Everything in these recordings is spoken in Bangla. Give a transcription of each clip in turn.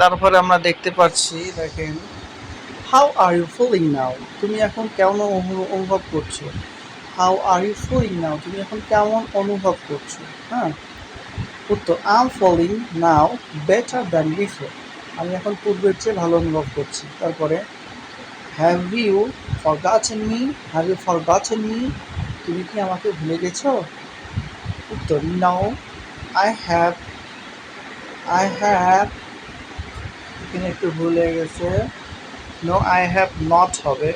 তারপরে আমরা দেখতে পাচ্ছি, দেখেন। How are you feeling now তুমি এখন কেমন অনু- অনুভব করছ? How are you feeling now তুমি এখন কেমন অনুভব করছ? হ্যাঁ? উত্তর I am feeling now better than before আমি এখন পূর্বের চেয়ে ভালো অনুভব করছি। তারপরে have you for forgotten me have you for forgotten me তুমি কি আমাকে ভুলে গেছো? উত্তর now I have I have এখানে একটু ভুল হয়ে গেছে। নো আই হ্যাভ নট হবে।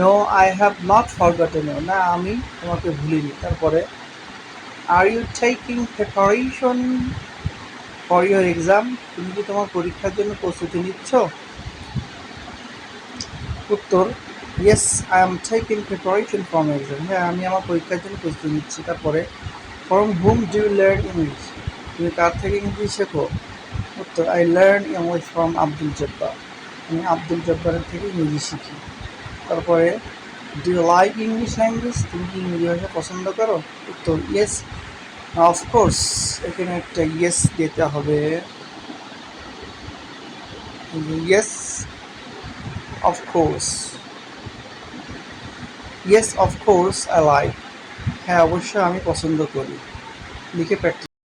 No I have not forgotten না, আমি তোমাকে ভুলিনি। তারপরে are you taking preparation for your exam তুমি কি তোমার পরীক্ষার জন্য প্রস্তুতি নিচ্ছ? উত্তর yes I am taking preparation from exam হ্যাঁ আমি আমার পরীক্ষার জন্য প্রস্তুতি নিচ্ছি। তারপরে from hmm do you learn English তুমি কার থেকে ইংলিশ শেখো? উত্তর I learn English from Abdul Jabbar আমি আব্দুল জব্বারের থেকে ইংলিশ শিখি। তারপরে do you like English language তুমি কি ইংরেজি ভাষা পছন্দ করো? উত্তর ইয়েস অফকোর্স এখানে একটা ইয়েস দিতে হবে। Yes of course yes of course I like হ্যাঁ অবশ্যই আমি পছন্দ করি। লিখে প্র্যাকটিস